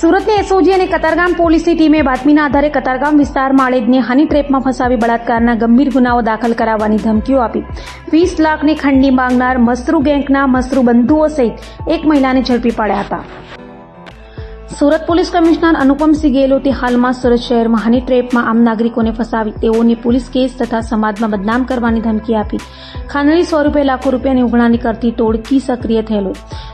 સુરતની એસઓજી અને કતારગામ પોલીસની ટીમે બાતમીના આધારે કતારગામ વિસ્તારમાં આળેજને હની ટ્રેપમાં ફસાવી બળાત્કારના ગંભીર ગુનાઓ દાખલ કરાવવાની ધમકીઓ આપી. વીસ લાખની ખંડની માંગનાર મસરૂ ગેંગના મસરૂ બંધુઓ સહિત એક મહિલાને ઝડપી પાડ્યા હતા. સુરત પોલીસ કમિશનર અનુપમસિંહ ગેહલોતે હાલમાં સુરત શહેરમાં હની ટ્રેપમાં આમ નાગરિકોને ફસાવી, તેઓને પોલીસ કેસ તથા સમાજમાં બદનામ કરવાની ધમકી આપી. ખાનગી સ્વરૂપે લાખો રૂપિયાની ઉઘરાણી કરતી ટોળકી સક્રિય થયેલો.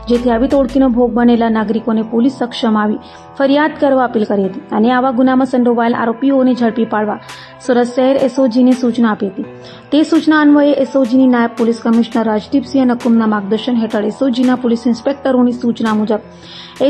જેથી આવી ટોળકીનો ભોગ બનેલા નાગરિકોને પોલીસ સક્ષમ આવી ફરિયાદ કરવા અપીલ કરી હતી. અને આવા ગુનામાં સંડોવાયેલ આરોપીઓને ઝડપી પાડવા સુરત શહેર એસઓજીને સૂચના આપી હતી. તે સૂચના અન્વયે એસઓજીની નાયબ પોલીસ કમિશનર રાજદીપસિંહ નકુમના માર્ગદર્શન હેઠળ એસઓજીના પોલીસ ઇન્સ્પેક્ટરોની સૂચના મુજબ,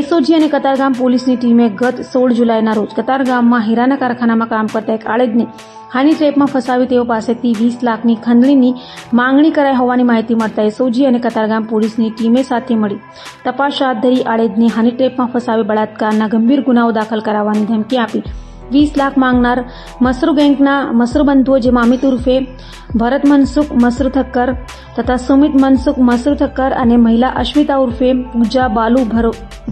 એસઓજી અને કતારગામ પોલીસની ટીમે ગત સોળ જુલાઈના રોજ કતારગામમાં હીરાના કારખાનામાં કામ કરતા એક આળેજને હાની ટ્રેપમાં ફસાવી તેઓ પાસેથી વીસ લાખની ખંડણીની માંગણી કરાઈ હોવાની માહિતી મળતા એસઓજી અને કતારગામ પોલીસની ટીમે સાથે મળી તપાસ હાથ ધરી આળેજને હાની ટ્રેપમાં ફસાવી બળાત્કારના ગંભીર ગુનાઓ દાખલ કરાવવાની ધમકી આપી. વીસ લાખ માંગનાર મસરૂ ગેંગના મસરૂ જે અમિત ઉર્ફે ભરત મનસુખ, મસરૂ થક્કર તથા સુમિત મનસુખ, મસરૂ થક્કર અને મહિલા અશ્મિતા ઉર્ફે પૂજા બાલુ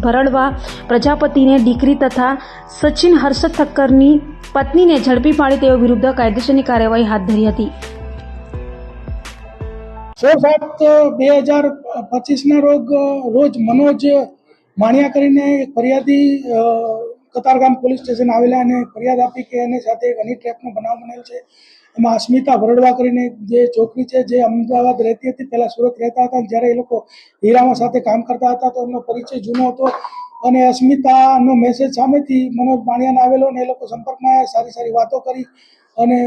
ભરડવા પ્રજાપતિને દીકરી તથા સચિન હર્ષદ થક્કરની પત્નીને ઝડપી પાડી તેઓ વિરુદ્ધ કાયદેસરની કાર્યવાહી હાથ ધરી હતી. રોજ મનોજ માણિયા કરીને ફરિયાદી કતારગામ પોલીસ સ્ટેશન આવેલા અને ફરિયાદ આપી કે એની સાથે એક હની ટ્રેપનો બનાવ બનેલ છે. એમાં અસ્મિતા વરડવા કરીને જે છોકરી છે, જે અમદાવાદ રહેતી હતી, પહેલાં સુરત રહેતા હતા જ્યારે એ લોકો હીરામાં સાથે કામ કરતા હતા તો એમનો પરિચય જૂનો હતો અને અસ્મિતાનો મેસેજ સામેથી મનોજ માણિયાને આવેલો અને એ લોકો સંપર્કમાં આવ્યા, સારી સારી વાતો કરી અને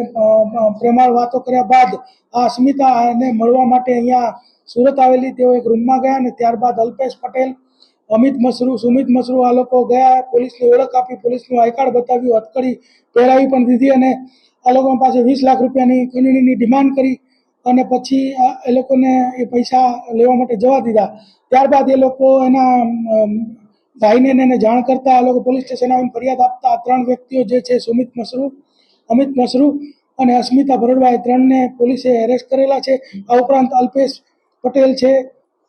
પ્રેમાળ વાતો કર્યા બાદ આ અસ્મિતાને મળવા માટે અહીંયા સુરત આવેલી, તેઓ એક રૂમમાં ગયા અને ત્યારબાદ અલ્પેશ પટેલ અમિત મસરૂ, સુમિત મસરૂ આ લોકો ગયા, પોલીસની ઓળખ આપી, પોલીસનું આઈ કાર્ડ બતાવ્યું, હથકડી પહેરાવી પણ દીધી અને આ લોકો પાસે વીસ લાખ રૂપિયાની ખંડણીની ડિમાન્ડ કરી અને પછી એ લોકોને એ પૈસા લેવા માટે જવા દીધા. ત્યારબાદ એ લોકો એના ભાઈને એને જાણ કરતા આ લોકો પોલીસ સ્ટેશન આવીને ફરિયાદ આપતા ત્રણ વ્યક્તિઓ જે છે, સુમિત મસરૂ, અમિત મસરૂ અને અસ્મિતા ભરડવા એ ત્રણને પોલીસે એરેસ્ટ કરેલા છે. આ ઉપરાંત અલ્પેશ પટેલ છે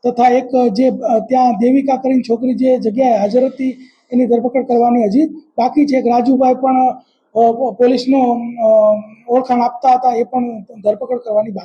તથા એક જે ત્યાં દેવિકા કરીને છોકરી જે જગ્યાએ હાજર હતી, એની ધરપકડ કરવાની હજી બાકી છે. એક રાજુભાઈ પણ પોલીસનો ઓળખાણ આપતા હતા, એ પણ ધરપકડ કરવાની બાકી